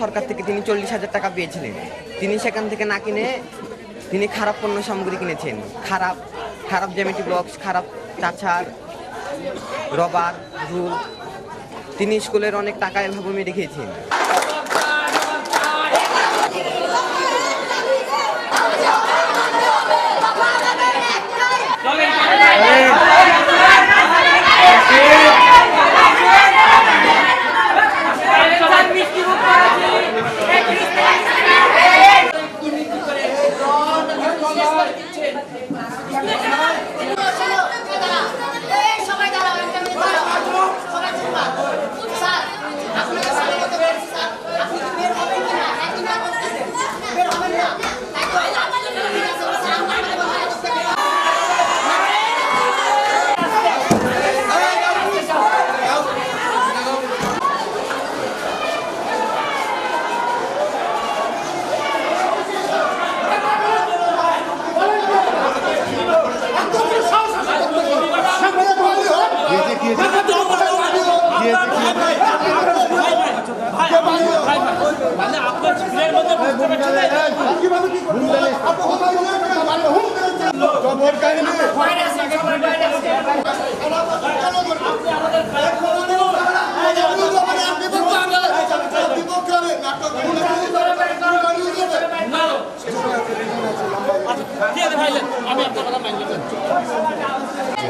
সরকার থেকে তিনি চল্লিশ হাজার টাকা পেয়েছিলেন। তিনি সেখান থেকে না কিনে তিনি খারাপ পণ্য সামগ্রী কিনেছেন। খারাপ খারাপ জ্যামিটি বক্স খারাপ তাছাড় রবার রুল তিনি স্কুলের অনেক টাকা এভাবে মেরে খেয়েছেন সবাই দাঁড়াও একটা মিনিট দাঁড়াও সবাই চুপা স্যার আপনাদের স্যারের মতো বলছি স্যার আপনি কি বের হবেন কিনা একদিন না করতেছেন বের হবেন না একদম ঠিক আছে স্যার আমাদের বাসায় আসতে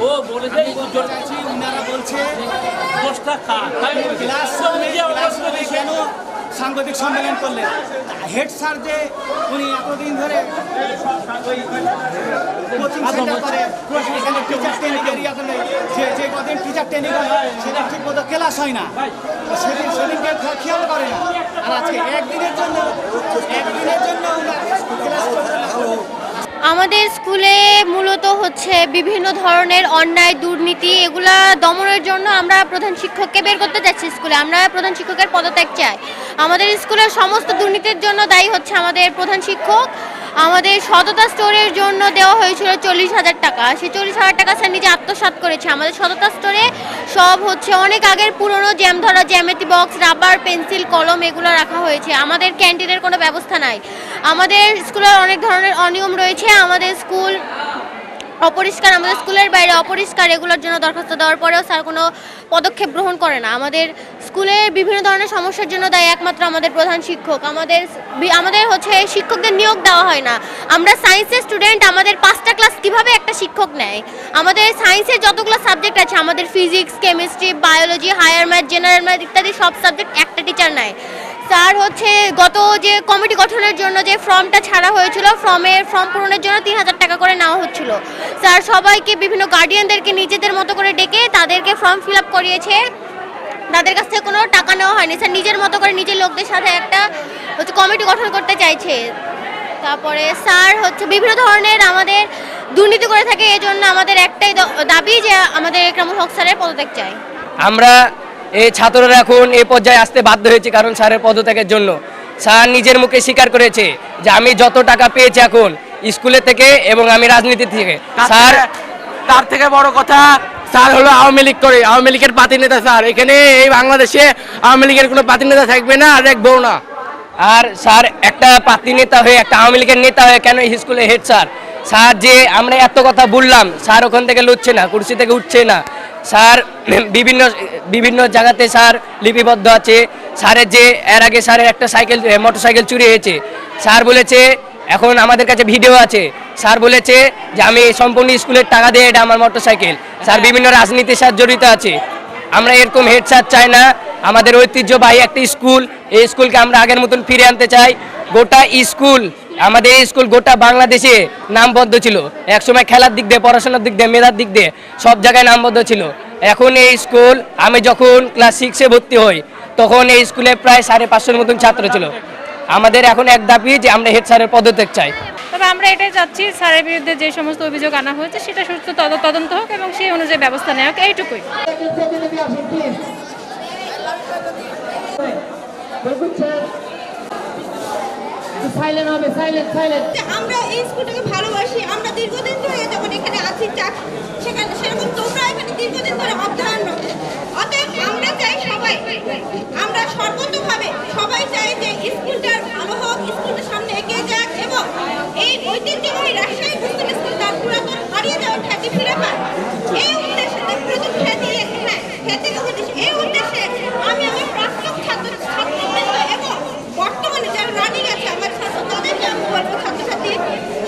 ও বলেছে উনারা বলছে দশটা কার তাই ক্লাস কেন সাংবাদিক সম্মেলন করলেন। হেড স্যার যে উনি এতদিন ধরে কোচিং সেন্টার করে টিচার ট্রেনিং এরিয়াতে যে যে কদিন টিচার ট্রেনিং হয় সেটা ঠিক মতো ক্লাস হয় না। সেদিন সেদিনকে খেয়াল করে না। আর আজকে একদিনের জন্য একদিনের জন্য উনারা ক্লাস করতে আমাদের স্কুলে হচ্ছে বিভিন্ন ধরনের অন্যায়, দুর্নীতি, এগুলা দমনের জন্য আমরা প্রধান শিক্ষককে বের করতে যাচ্ছি স্কুলে। আমরা প্রধান শিক্ষকের পদত্যাগ চাই। আমাদের স্কুলের সমস্ত দুর্নীতির জন্য দায়ী হচ্ছে আমাদের প্রধান শিক্ষক। আমাদের সততা স্টোরের জন্য দেওয়া হয়েছিল চল্লিশ হাজার টাকা। সেই চল্লিশ হাজার টাকা স্যার নিজে আত্মসাৎ করেছে। আমাদের সততা স্টোরে সব হচ্ছে অনেক আগের পুরনো জ্যাম ধরা, জ্যামেতি বক্স, রাবার, পেন্সিল, কলম এগুলো রাখা হয়েছে। আমাদের ক্যান্টিনের কোনো ব্যবস্থা নাই। আমাদের স্কুলের অনেক ধরনের অনিয়ম রয়েছে। আমাদের স্কুল অপরিষ্কার, আমাদের স্কুলের বাইরে অপরিষ্কার, এগুলোর জন্য দরখাস্ত দেওয়ার পরেও স্যার কোনো পদক্ষেপ গ্রহণ করে না। আমাদের স্কুলের বিভিন্ন ধরনের সমস্যার জন্য দায়ী একমাত্র আমাদের প্রধান শিক্ষক। আমাদের আমাদের হচ্ছে শিক্ষকদের নিয়োগ দেওয়া হয় না। আমরা সায়েন্সের স্টুডেন্ট আমাদের পাঁচটা ক্লাস কীভাবে একটা শিক্ষক নেয়? আমাদের সায়েন্সের যতগুলো সাবজেক্ট আছে, আমাদের physics chemistry biology higher math general math ইত্যাদি সব সাবজেক্ট একটা টিচার নেয়। স্যার হচ্ছে গত যে কমিটি গঠনের জন্য যে ফর্মটা ছাড়া হয়েছিল ফর্মের ফর্ম পূরণের জন্য তিন হাজার টাকা করে নেওয়া হচ্ছিল। স্যার, সবাইকে, বিভিন্ন গার্ডিয়ানদেরকে নিজেদের মতো করে ডেকে তাদেরকে ফর্ম ফিল আপ করিয়েছে। তাদের কাছ থেকে কোনো টাকা নেওয়া হয়নি। স্যার, নিজের মতো করে নিজের লোকদের সাথে একটা হচ্ছে কমিটি গঠন করতে চাইছে। তারপরে স্যার হচ্ছে বিভিন্ন ধরনের আমাদের দুর্নীতি করে থাকে এই জন্য আমাদের একটাই দাবি যে আমাদের একরামুল হক স্যারের পদত্যাগ চাই। আমরা এই ছাত্ররা এখন এই পর্যায়ে আসতে বাধ্য হয়েছে কারণ স্যারের পদত্যাগের জন্য। স্যার নিজের মুখে স্বীকার করেছে যে আমি যত টাকা পেয়েছি এখন স্কুলে থেকে এবং আমি রাজনীতি থেকে। স্যার তার থেকে বড় কথা স্যার হলো আওয়ামী লীগ করে আওয়ামী লীগের পাতি নেতা স্যার। এখানে এই বাংলাদেশে আওয়ামী লীগের কোনো পাতি নেতা থাকবে না আর দেখব না। আর স্যার একটা পার্টি নেতা হয়ে একটা আওয়ামী লীগের নেতা হয়ে কেন এই স্কুলে হেড স্যার? স্যার যে আমরা এত কথা বললাম স্যার ওখান থেকে লুটছে না কুর্সি থেকে উঠছে না। স্যার, বিভিন্ন বিভিন্ন জায়গাতে স্যার লিপিবদ্ধ আছে। স্যারের যে, এর আগে স্যারের একটা সাইকেল মোটর সাইকেল চুরি হয়েছে। স্যার বলেছে, এখন আমাদের কাছে ভিডিও আছে। স্যার বলেছে যে, আমি সম্পূর্ণ স্কুলের টাকা দিয়ে এটা আমার মোটর সাইকেল স্যার, বিভিন্ন রাজনীতির সাথে জড়িত আছে। আমরা এরকম হেড স্যার চাই না। আমাদের ঐতিহ্যবাহী একটা স্কুল। এই স্কুলকে আমরা আগের মতন ফিরে আনতে চাই। গোটা স্কুল আমাদের এই স্কুল গোটা বাংলাদেশে নামবদ্ধ ছিল। একসময় খেলার দিক দিয়ে পড়াশোনার দিক দিয়ে মেধার দিক দিয়ে সব জায়গায় নামবদ্ধ ছিল। এখন এই স্কুল আমি যখন ক্লাস সিক্সে ভর্তি হই তখন এই স্কুলে প্রায় সাড়ে পাঁচশোর মতন ছাত্র ছিল। আমাদের এখন এক দাবি যে আমরা হেড স্যারের পদত্যাগ চাই। তবে আমরা এটাই চাচ্ছি স্যারের বিরুদ্ধে যে সমস্ত অভিযোগ আনা হয়েছে সেটা সুস্থ তদ- তদন্ত হোক এবং সেই অনুযায়ী ব্যবস্থা নেওয়া হোক এইটুকুই। যে আমরা এই স্কুলটাকে ভালোবাসি, আমরা দীর্ঘদিন ধরে যখন এখানে আছি চাক সেখানে সেরকম তোমরা এখানে দীর্ঘদিন ধরে অধ্যয়নরত অতএব আমরা চাই সবাই আমরা সর্বতভাবে সবাই চাই যে স্কুলটার ভালো হোক স্কুলটার সামনে এগিয়ে যাক, এবং এই ঐতিহ্যবাহী রাজশাহী মুসলিম স্কুল তার পুরাতন হারিয়ে যাওয়া খ্যাতি ফিরে পায় এই উদ্দেশ্যে যে পুরাতন খ্যাতি হ্যাঁ খ্যাতির উদ্দেশ্যে এই উদ্দেশ্যে আমি আমার প্রাক্তন ছাত্র ছাত্রবৃন্দ এবং বর্তমানে যারা রানিং আছে আমার ছাত্র তাদেরকে আমি বলব ছাত্রছাত্রী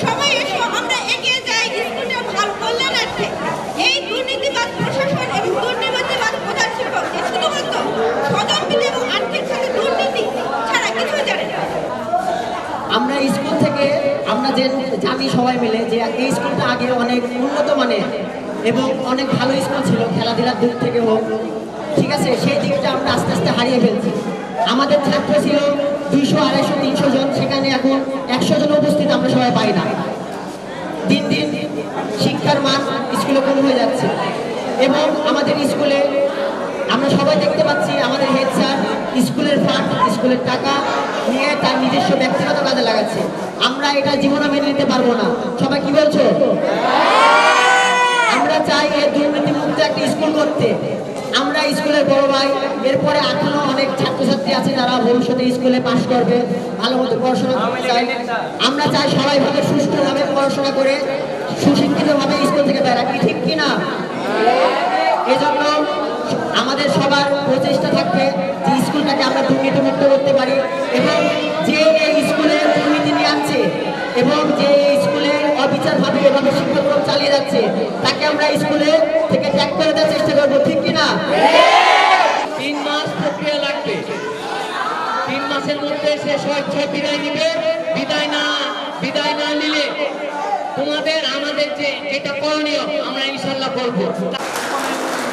সবাই এসো আমরা এগিয়ে যাই স্কুলটা ভালো কল্যাণার্থে এই দুর্নীতিবাদ প্রশাসন এবং দুর্নীতিবাদ প্রধান শিক্ষক এ শুধুমাত্র স্বজনবিধি এবং আর্থিক সাথে দুর্নীতি ছাড়া কিছুই জানে না আমরা স্কুল থেকে আমরা জানি সবাই মিলে যে এই স্কুলটা আগে অনেক উন্নত মানের এবং অনেক ভালো স্কুল ছিল, খেলাধুলার দিক থেকে হোক। ঠিক আছে? সেই দিকটা আমরা আস্তে আস্তে হারিয়ে ফেলছি। আমাদের ছাত্র ছিল দুইশো, আড়াইশো, তিনশো জন। সেখানে এখন একশো জন উপস্থিত আমরা সবাই পাই না। দিন দিন শিক্ষার মান স্কুলে কম হয়ে যাচ্ছে। এবং আমাদের স্কুলে আমরা সবাই দেখতে পাচ্ছি, আমাদের হেড স্যার স্কুলের ফান্ড স্কুলের টাকা নিয়ে তার নিজস্ব ব্যক্তিগত কাজে লাগাচ্ছে। আমরা এটা জীবনে মেনে নিতে পারব না। সবাই কি বলছো? আমরা চাই এই দুর্নীতি মুক্ত একটা স্কুল করতে। আমরা স্কুলের বড় ভাই, এরপরে এখনও অনেক ছাত্রছাত্রী আছে যারা ভবিষ্যতে স্কুলে পাশ করবে, ভালো মতো পড়াশোনা করতে চাই আমরা চাই সবাই ভাবে সুষ্ঠুভাবে পড়াশোনা করে, সুশিক্ষিতভাবে স্কুল থেকে বেড়া কি ঠিক কিনা? এজন্য করতে পারি এবং যে এই স্কুলে দুর্নীতি নিয়ে আসছে এবং যে এই স্কুলে অবিচারভাবে এভাবে শিক্ষাক্রম চালিয়ে যাচ্ছে, তাকে আমরা স্কুলে থেকে ত্যাগ করে দেওয়ার চেষ্টা করব, ঠিক কিনা তিন মাস প্রক্রিয়া লাগবে। তিন মাসের মধ্যে সে স্বেচ্ছায় বিদায় নিবে। বিদায় না বিদায় না নিলে তোমাদের, আমাদের যে, যেটা করণীয়, আমরা ইনশাল্লাহ করব।